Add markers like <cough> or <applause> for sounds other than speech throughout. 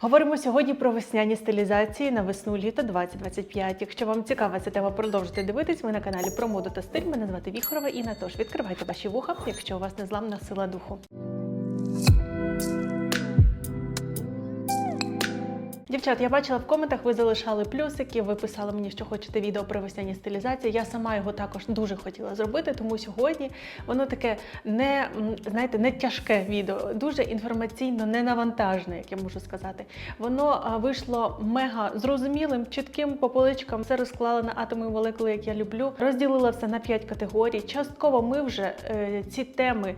Говоримо сьогодні про весняні стилізації на весну літо 2025. Якщо вам цікава ця тема, продовжуйте дивитись. Ви на каналі про моду та стиль. Мене звати Віхорова і Тож відкривайте ваші вуха, якщо у вас незламна сила духу. Дівчат, я бачила в коментах, ви залишали плюсики, ви писали мені, що хочете відео про весняні стилізації. Я сама його також дуже хотіла зробити, тому сьогодні воно таке не знаєте, не тяжке відео, дуже інформаційно ненавантажне, як я можу сказати. Воно вийшло мега зрозумілим, чітким по поличкам. Все розклала на атоми і молекули, як я люблю. Розділила все на п'ять категорій. Частково ми вже е, ці теми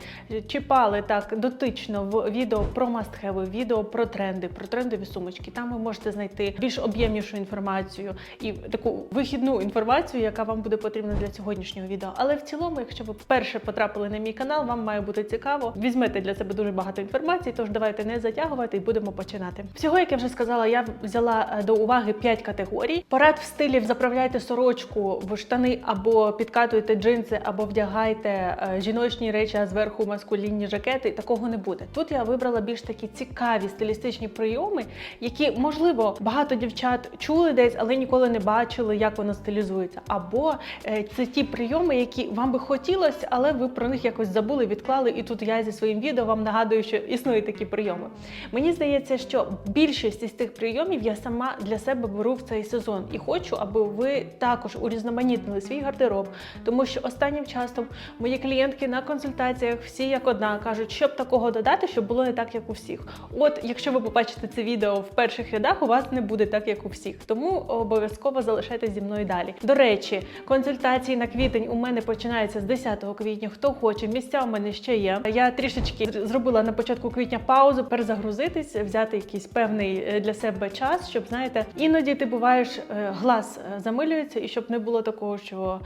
чіпали так дотично в відео про мастхеви, відео про тренди, про трендові сумочки. Там ви можете знайти більш об'ємнішу інформацію і таку вихідну інформацію, яка вам буде потрібна для сьогоднішнього відео. Але в цілому, якщо ви вперше потрапили на мій канал, вам має бути цікаво. Візьмете для себе дуже багато інформації, тож давайте не затягувати і будемо починати. Всього, як я вже сказала, я взяла е, до уваги 5 категорій. Порад в стилі заправляйте сорочку в штани або підкатуйте джинси, або вдягайте е, жіночні речі, а зверху маскулінні жакети. Такого не буде. Тут я вибрала більш такі цікаві стилістичні прийоми, які можливо багато дівчат чули десь, але ніколи не бачили, як воно стилізується. Або е, це ті прийоми, які вам би хотілося, але ви про них якось забули, відклали. І тут я зі своїм відео вам нагадую, що існують такі прийоми. Мені здається, що більшість із тих прийомів я сама для себе беру в цей сезон і хочу, аби ви також урізноманітнили свій гардероб, тому що останнім часом мої клієнтки на консультаціях всі як одна кажуть, щоб такого додати, щоб було не так, як у всіх. От, якщо ви побачите це відео в перших рядах, у вас не буде так, як у всіх. Тому обов'язково залишайтесь зі мною далі. До речі, консультації на квітень у мене починаються з 10 квітня. Хто хоче, місця у мене ще є. Я трішечки зробила на початку квітня паузу, перезагрузитись, взяти якийсь певний е, для себе час, щоб знаєте, іноді ти буваєш е, глаз е, замилюється, і щоб не було такого, що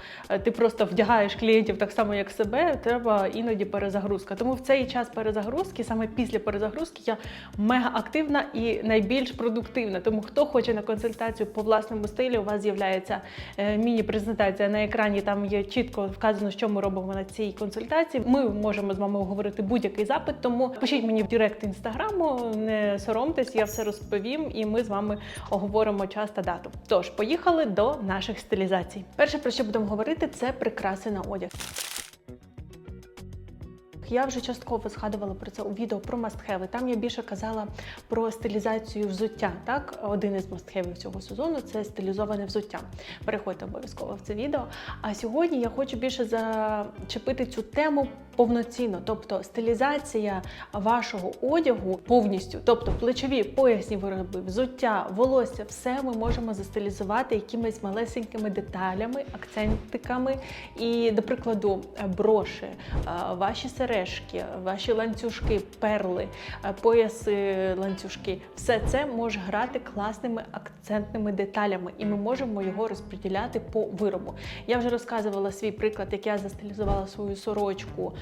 ти просто вдягаєш клієнтів так само, як себе. Треба іноді перезагрузка. Тому в цей час перезагрузки, саме після перезагрузки, я мега активна і найбільш продуктивна. Тому хто хоче на консультацію по власному стилю, у вас з'являється е, міні-презентація на екрані. Там є чітко вказано, що ми робимо на цій консультації. Ми можемо з вами оговорити будь-який запит. Тому пишіть мені в директ інстаграму, не соромтесь, я все розповім, і ми з вами оговоримо час та дату. Тож, поїхали до наших стилізацій. Перше, про що будемо говорити, це прикраси на одяг. Я вже частково згадувала про це у відео про мастхеви. Там я більше казала про стилізацію взуття. Так, один із мастхевів цього сезону це стилізоване взуття. Переходьте обов'язково в це відео. А сьогодні я хочу більше зачепити цю тему повноцінно, тобто стилізація вашого одягу повністю, тобто плечові поясні вироби, взуття, волосся, все ми можемо застилізувати якимись малесенькими деталями, акцентиками. І, до прикладу, броші, ваші сережки, ваші ланцюжки, перли, пояси, ланцюжки, все це може грати класними акцентними деталями, і ми можемо його розподіляти по виробу. Я вже розказувала свій приклад, як я застилізувала свою сорочку,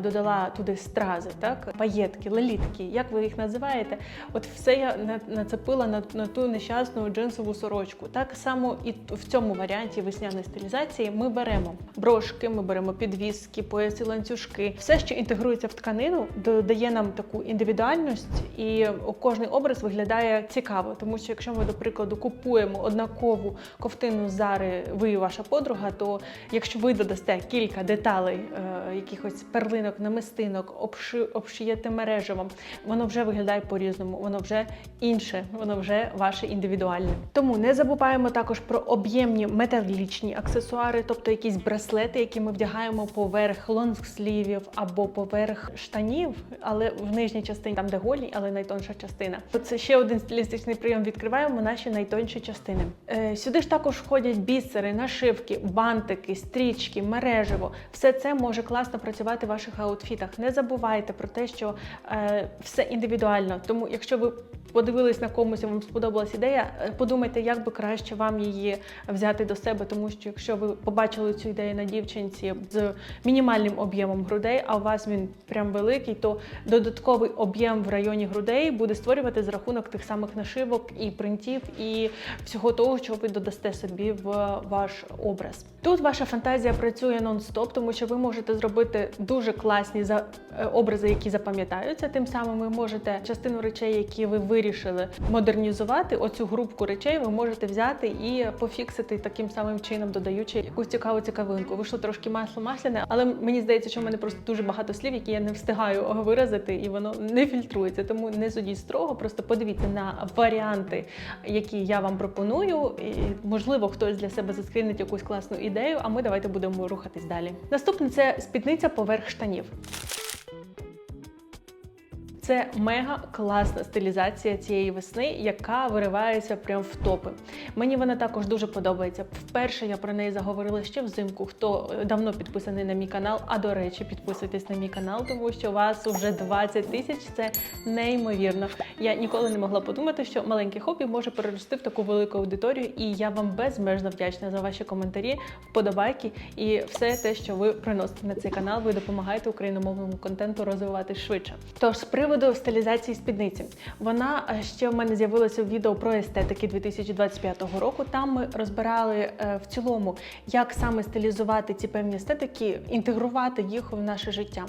додала туди стрази, так паєтки, лелітки, як ви їх називаєте? От все я нацепила на, на ту нещасну джинсову сорочку. Так само і в цьому варіанті весняної стилізації ми беремо брошки, ми беремо підвіски, пояси, ланцюжки, все, що інтегрується в тканину, додає нам таку індивідуальність, і кожний образ виглядає цікаво. Тому що якщо ми, до прикладу, купуємо однакову ковтину Зари, ви і ваша подруга, то якщо ви додасте кілька деталей, е, якихось перлинок, намистинок, обши, обшиєте мереживом, воно вже виглядає по-різному, воно вже інше, воно вже ваше індивідуальне. Тому не забуваємо також про об'ємні металічні аксесуари, тобто якісь браслети, які ми вдягаємо поверх лонгслівів або поверх штанів, але в нижній частині, там де голі, але найтонша частина. Це ще один стилістичний прийом. Відкриваємо наші найтонші частини. Е, сюди ж також входять бісери, нашивки, бантики, стрічки, мереживо. Все це може класно працювати в ваших аутфітах. Не забувайте про те, що е, все індивідуально. Тому, якщо ви подивились на комусь, і вам сподобалась ідея, е, подумайте, як би краще вам її взяти до себе, тому що якщо ви побачили цю ідею на дівчинці з мінімальним об'ємом грудей, а у вас він прям великий, то додатковий об'єм в районі грудей буде створювати за рахунок тих самих нашивок і принтів, і всього того, що ви додасте собі в ваш образ. Тут ваша фантазія працює нон-стоп, тому що ви можете зробити дуже класні е, образи, які запам'ятаються. Тим самим ви можете частину речей, які ви вирішили модернізувати, оцю групку речей ви можете взяти і пофіксити таким самим чином, додаючи якусь цікаву цікавинку. Вийшло трошки масло масляне, але мені здається, що в мене просто дуже багато слів, які я не встигаю виразити, і воно не фільтрується. Тому не судіть строго, просто подивіться на варіанти, які я вам пропоную. І, можливо, хтось для себе заскрінить якусь класну ідею. А ми давайте будемо рухатись далі. Наступне це спідниця поверх штанів. Це мега класна стилізація цієї весни, яка виривається прямо в топи. Мені вона також дуже подобається. Вперше я про неї заговорила ще взимку. Хто е, давно підписаний на мій канал, а до речі, підписуйтесь на мій канал, тому що вас вже 20 тисяч. Це неймовірно. Я ніколи не могла подумати, що маленьке хобі може перерости в таку велику аудиторію, і я вам безмежно вдячна за ваші коментарі, вподобайки і все те, що ви приносите на цей канал. Ви допомагаєте україномовному контенту розвиватись швидше. Тож з приводу стилізації спідниці, вона е, ще в мене з'явилася в відео про естетики 2025 року. Там ми розбирали е, в цілому, як саме стилізувати ці певні естетики, інтегрувати їх в наше життя.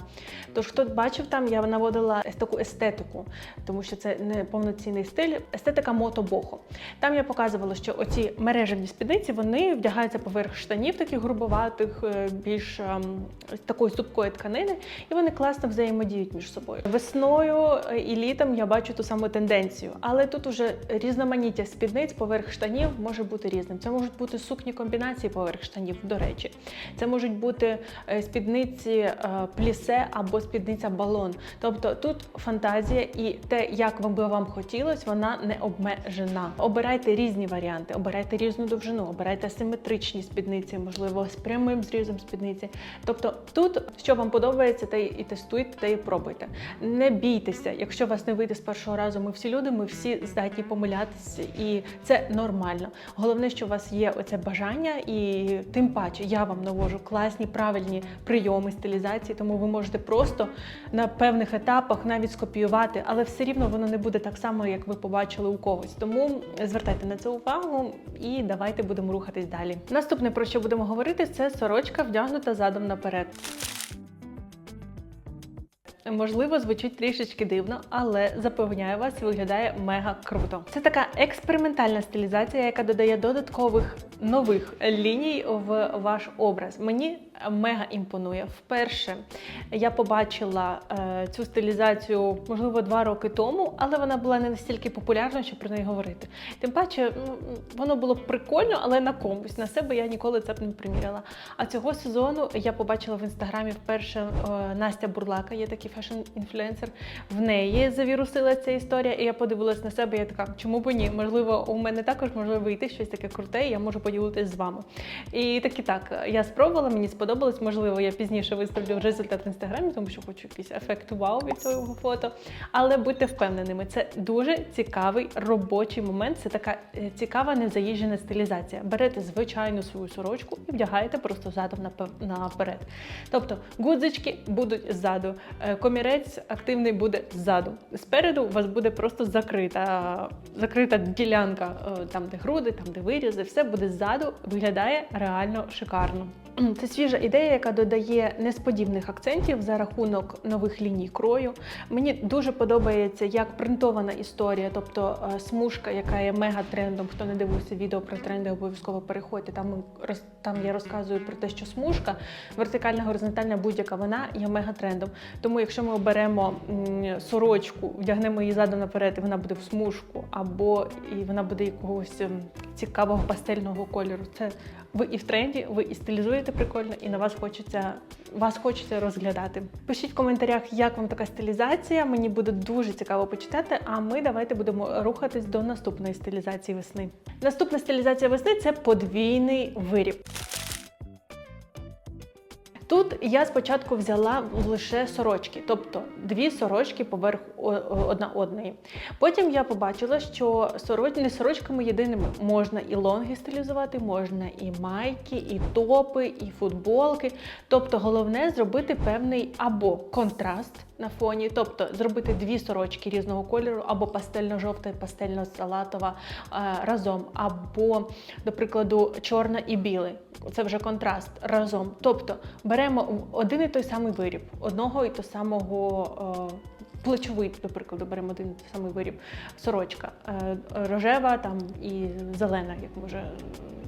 Тож, хто бачив там, я наводила таку естетику, тому що це не повноцінний стиль, естетика мотобохо. Там я показувала, що оці мережевні спідниці вони вдягаються поверх штанів, таких грубоватих, е, більш ем, такої супкої тканини, і вони класно взаємодіють між собою. Весною е, і літом я бачу ту саму тенденцію, але тут уже різноманіття спідниць поверх штанів може бути різним. Це можуть бути сукні комбінації поверх штанів, до речі. Це можуть бути е, спідниці е, плісе або спідниця балон. Тобто тут фантазія і те, як би вам хотілося, вона не обмежена. Обирайте різні варіанти, обирайте різну довжину, обирайте симетричні спідниці, можливо, з прямим зрізом спідниці. Тобто тут, що вам подобається, те і тестуйте, те і пробуйте. Не бійтеся, якщо у вас не вийде з першого разу, ми всі люди, ми всі здатні помилятися, і це нормально. Головне, що у вас є оце бажання, і тим паче я вам навожу класні правильні прийоми стилізації, тому ви можете просто на певних етапах навіть скопіювати, але все рівно воно не буде так само, як ви побачили у когось. Тому звертайте на це увагу і давайте будемо рухатись далі. Наступне про що будемо говорити, це сорочка вдягнута задом наперед. Можливо, звучить трішечки дивно, але запевняю вас, виглядає мега круто. Це така експериментальна стилізація, яка додає додаткових нових ліній в ваш образ. Мені мега імпонує. Вперше я побачила е, цю стилізацію, можливо, два роки тому, але вона була не настільки популярна, щоб про неї говорити. Тим паче, воно було прикольно, але на комусь. На себе я ніколи це б не приміряла. А цього сезону я побачила в інстаграмі вперше е, Настя Бурлака, є такий фешн-інфлюенсер. В неї завірусила ця історія, і я подивилась на себе. Я така, чому б ні? Можливо, у мене також може вийти щось таке круте, і я можу поділитись з вами. І так і так, я спробувала, мені сподобалось. Можливо, я пізніше виставлю результат в інстаграмі, тому що хочу якийсь ефект вау від цього фото. Але будьте впевненими, це дуже цікавий робочий момент. Це така е, цікава незаїжджена стилізація. Берете звичайну свою сорочку і вдягаєте просто задом наперед. Тобто гудзички будуть ззаду, е, комірець активний буде ззаду. Спереду у вас буде просто закрита, закрита ділянка, е, там, де груди, там, де вирізи, все буде ззаду, виглядає реально шикарно. Це свіжа ідея, яка додає несподіваних акцентів за рахунок нових ліній крою. Мені дуже подобається як принтована історія, тобто е, смужка, яка є мега трендом. Хто не дивився відео про тренди, обов'язково переходьте. Там там я розказую про те, що смужка вертикальна, горизонтальна, будь-яка вона є мега трендом. Тому якщо ми оберемо сорочку, вдягнемо її задом наперед, і вона буде в смужку, або і вона буде якогось цікавого пастельного кольору. Це ви і в тренді, ви і стилізуєте прикольно, і на вас хочеться вас хочеться розглядати. Пишіть в коментарях, як вам така стилізація. Мені буде дуже цікаво почитати. А ми давайте будемо рухатись до наступної стилізації весни. Наступна стилізація весни це подвійний виріб. Тут я спочатку взяла лише сорочки, тобто дві сорочки поверх одна одної. Потім я побачила, що сороч... не сорочками єдиними можна і лонги стилізувати, можна і майки, і топи, і футболки. Тобто головне зробити певний або контраст на фоні, тобто зробити дві сорочки різного кольору, або пастельно-жовта пастельно-салатова е, разом, або, до прикладу, чорна і білий. Це вже контраст разом. Тобто беремо беремо один і той самий виріб, одного і того самого. Плечовий, до прикладу, беремо один самий виріб, сорочка е, рожева там і зелена, як може.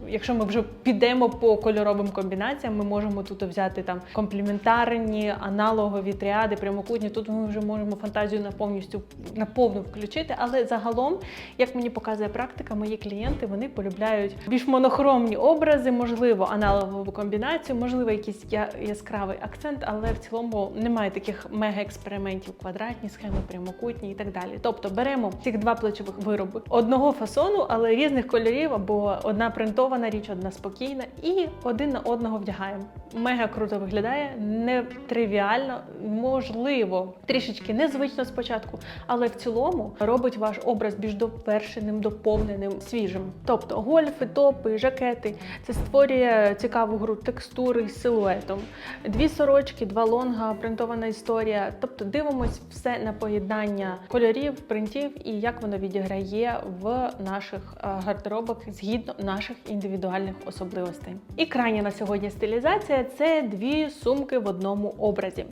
Якщо ми вже підемо по кольоровим комбінаціям, ми можемо тут взяти там комплементарні, аналогові тріади, прямокутні. Тут ми вже можемо фантазію на повністю на повну включити. Але загалом, як мені показує практика, мої клієнти вони полюбляють більш монохромні образи, можливо, аналогову комбінацію, можливо, якийсь яскравий акцент, але в цілому немає таких мега-експериментів, квадратні схеми, прямокутні і так далі. Тобто беремо цих два плечових вироби одного фасону, але різних кольорів, або одна принтована річ, одна спокійна, і один на одного вдягаємо. Мега круто виглядає, не тривіально, можливо, трішечки незвично спочатку, але в цілому робить ваш образ більш довершеним, доповненим, свіжим. Тобто гольфи, топи, жакети це створює цікаву гру текстури з силуетом. Дві сорочки, два лонга, принтована історія. Тобто дивимось все на поєднання кольорів, принтів і як воно відіграє в наших е, гардеробах згідно наших індивідуальних особливостей. І крайня на сьогодні стилізація це дві сумки в одному образі.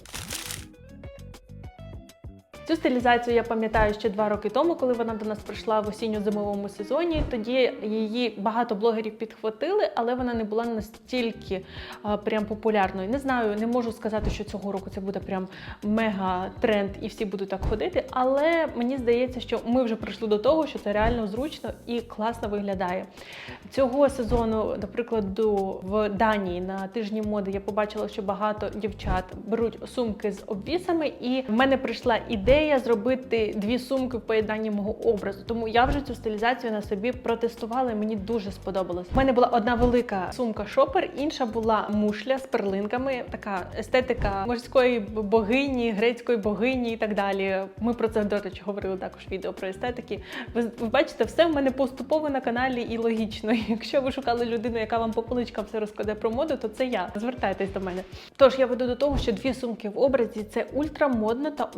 Цю стилізацію я пам'ятаю ще два роки тому, коли вона до нас прийшла в осінньо-зимовому сезоні. Тоді її багато блогерів підхватили, але вона не була настільки а, прям популярною. Не знаю, не можу сказати, що цього року це буде прям мега тренд і всі будуть так ходити. Але мені здається, що ми вже прийшли до того, що це реально зручно і класно виглядає. Цього сезону, до прикладу, в Данії на тижні моди я побачила, що багато дівчат беруть сумки з обвісами, і в мене прийшла ідея зробити дві сумки в поєднанні мого образу. Тому я вже цю стилізацію на собі протестувала, і мені дуже сподобалось. У мене була одна велика сумка шопер, інша була мушля з перлинками, така естетика морської богині, грецької богині і так далі. Ми про це, до речі, говорили також відео про естетики. Ви, ви бачите, все в мене поступово на каналі і логічно. <laughs> Якщо ви шукали людину, яка вам по поличкам все розкладе про моду, то це я. Звертайтесь до мене. Тож я веду до того, що дві сумки в образі це ультрамодно та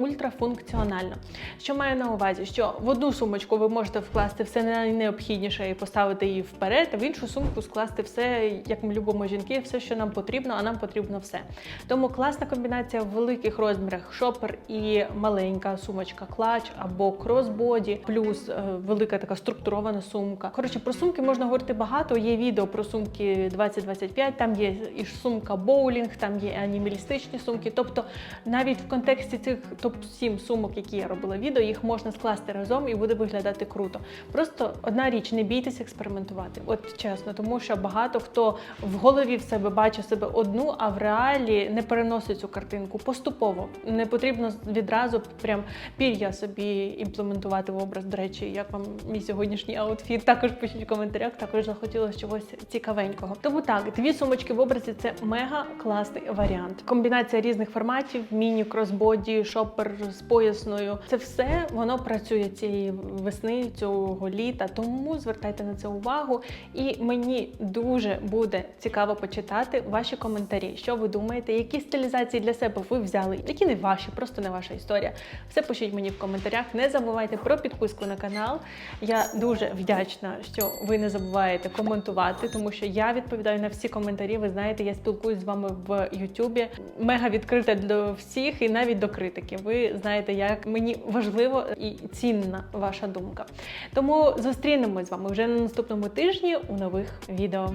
ультрафункціонально. Що маю на увазі? Що в одну сумочку ви можете вкласти все найнеобхідніше і поставити її вперед, а в іншу сумку скласти все, як ми любимо жінки, все, що нам потрібно, а нам потрібно все. Тому класна комбінація в великих розмірах шопер і маленька сумочка клач або кросбоді, плюс е, велика така структурована сумка. Коротше, про сумки можна говорити багато. Є відео про сумки 2025, там є і сумка боулінг, там є анімалістичні сумки. Тобто навіть в контексті цих топ-7 сумок, які я робила відео, їх можна скласти разом і буде виглядати круто. Просто одна річ, не бійтесь експериментувати. От чесно, тому що багато хто в голові в себе бачить себе одну, а в реалі не переносить цю картинку поступово. Не потрібно відразу прям пір'я собі імплементувати в образ. До речі, як вам мій сьогоднішній аутфіт, також пишіть в коментарях, також захотілося чогось цікавенького. Тому так, дві сумочки в образі це мега класний варіант. Комбінація різних форматів, міні, кросбоді, шопер з поясною. Це все воно працює цієї весни, цього літа. Тому звертайте на це увагу. І мені дуже буде цікаво почитати ваші коментарі, що ви думаєте, які стилізації для себе ви взяли, які не ваші, просто не ваша історія. Все пишіть мені в коментарях. Не забувайте про підписку на канал. Я дуже вдячна, що ви не забуваєте коментувати, тому що я відповідаю на всі коментарі. Ви знаєте, я спілкуюсь з вами в Ютубі. Мега відкрита до всіх і навіть до критики. Ви знаєте, як мені важливо і цінна ваша думка. Тому зустрінемось з вами вже на наступному тижні у нових відео.